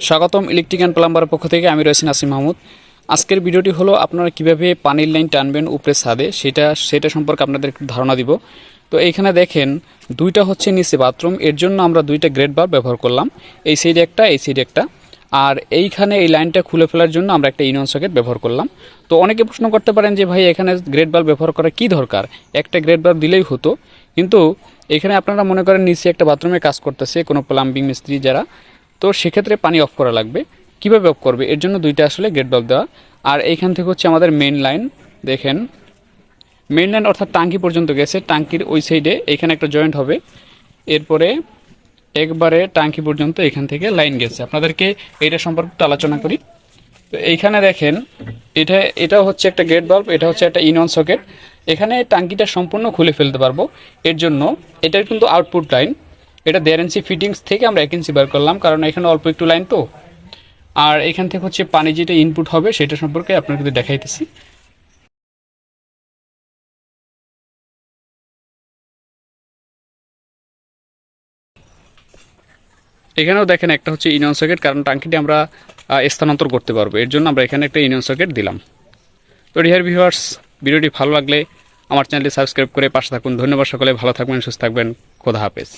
স্বাগতম electric and প্লাম্বারের পক্ষ থেকে, আমি রয়েছি নাসিম মাহমুদ। আজকের ভিডিওটি হলো আপনারা কীভাবে পানির লাইন টানবেন উপরে ছাদে, সেটা সেটা সম্পর্কে আপনাদের একটু ধারণা দিব। তো এইখানে দেখেন, দুইটা হচ্ছে নিচে বাথরুম, এর জন্য আমরা দুইটা গ্রেড বার ব্যবহার করলাম। এই সাইডে একটা, এই সাইডে একটা। আর এইখানে এই লাইনটা খুলে ফেলার জন্য আমরা একটা ইউনিয়ন সকেট ব্যবহার করলাম। তো অনেকে প্রশ্ন করতে পারেন যে, ভাই, এখানে গ্রেড বাল্ব ব্যবহার করা কি দরকার? একটা গ্রেড বাল্ব দিলেই হতো। কিন্তু এখানে আপনারা মনে করেন, নিচে একটা বাথরুমে কাজ করতেছে কোনো প্লাম্বিং মিস্ত্রি যারা। তো সেক্ষেত্রে পানি অফ করা লাগবে। কীভাবে অফ করবে? এর জন্য দুইটা আসলে গেট বাল্ব দেওয়া। আর এইখান থেকে হচ্ছে আমাদের মেন লাইন দেখেন। মেন লাইন অর্থাৎ টাঙ্কি পর্যন্ত গেছে। টাঙ্কির ওই সাইডে এখানে একটা জয়েন্ট হবে। এরপরে একবারে টাঙ্কি পর্যন্ত এখান থেকে লাইন গেছে। আপনাদেরকে এইটা সম্পর্কে আলোচনা করি। তো এইখানে দেখেন, এটা এটা হচ্ছে একটা গেট বাল্ব এটা হচ্ছে একটা ইনন সকেট এখানে টাঙ্কিটা সম্পূর্ণ খুলে ফেলতে পারব। এর জন্য এটার কিন্তু আউটপুট লাইন এটা দেড় ইঞ্চি ফিটিংস থেকে আমরা এক ইঞ্চি বার করলাম, কারণ এখানে অল্প একটু লাইন তো। আর এখান থেকে হচ্ছে পানি যেটা ইনপুট হবে, সেটা সম্পর্কে আপনাকে দেখাইতেছি। এখানেও দেখেন একটা হচ্ছে ইউনিয়ন সকেট কারণ টাঙ্কিটি আমরা স্থানান্তর করতে পারব। এর জন্য আমরা এখানে একটা ইউনিয়ন সকেট দিলাম। তো ডিয়ার ভিউয়ার্স ভিডিওটি ভালো লাগলে আমার চ্যানেলটি সাবস্ক্রাইব করে পাশে থাকুন। ধন্যবাদ সকলে, ভালো থাকবেন, সুস্থ থাকবেন। খোদা হাফেজ।